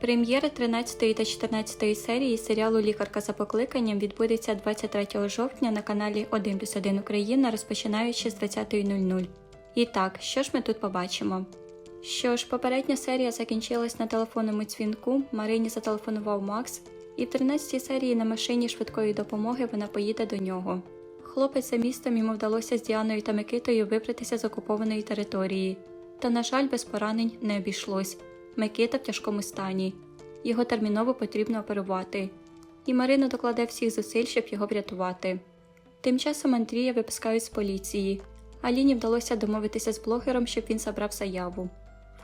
Прем'єра 13 та 14 серії серіалу Лікарка за покликанням відбудеться 23 жовтня на каналі 1 плюс 1 Україна, розпочинаючи з 20.00. І так, що ж ми тут побачимо? Що ж, попередня серія закінчилась на телефонному дзвінку, Марині зателефонував Макс, і в 13 серії на машині швидкої допомоги вона поїде до нього. Хлопець за містом йому вдалося з Діаною та Микитою вибратися з окупованої території. Та, на жаль, без поранень не обійшлось. Микита в тяжкому стані. Його терміново потрібно оперувати. І Марина докладе всіх зусиль, щоб його врятувати. Тим часом Андрія випускають з поліції. Аліні вдалося домовитися з блогером, щоб він забрав заяву.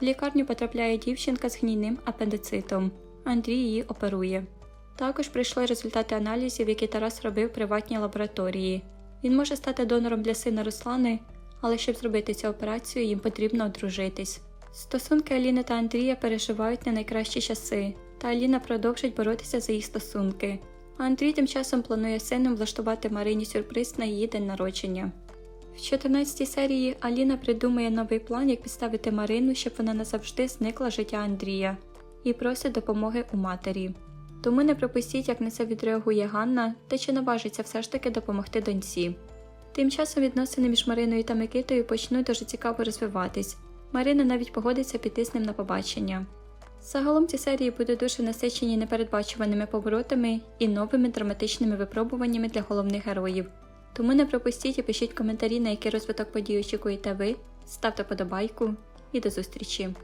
В лікарню потрапляє дівчинка з гнійним апендицитом. Андрій її оперує. Також прийшли результати аналізів, які Тарас робив в приватній лабораторії. Він може стати донором для сина Руслани, але щоб зробити цю операцію, їм потрібно одружитись. Стосунки Аліни та Андрія переживають не найкращі часи, та Аліна продовжить боротися за їх стосунки. Андрій тим часом планує сином влаштувати Марині сюрприз на її день народження. В 14 серії Аліна придумує новий план, як підставити Марину, щоб вона назавжди зникла життя Андрія, і просить допомоги у матері. Тому не пропустіть, як на це відреагує Ганна та чи наважиться все ж таки допомогти доньці. Тим часом відносини між Мариною та Микитою почнуть дуже цікаво розвиватись. Марина навіть погодиться піти з ним на побачення. Загалом ці серії будуть дуже насичені непередбачуваними поворотами і новими драматичними випробуваннями для головних героїв. Тому не пропустіть і пишіть коментарі, на який розвиток подій очікуєте ви, ставте подобайку і до зустрічі!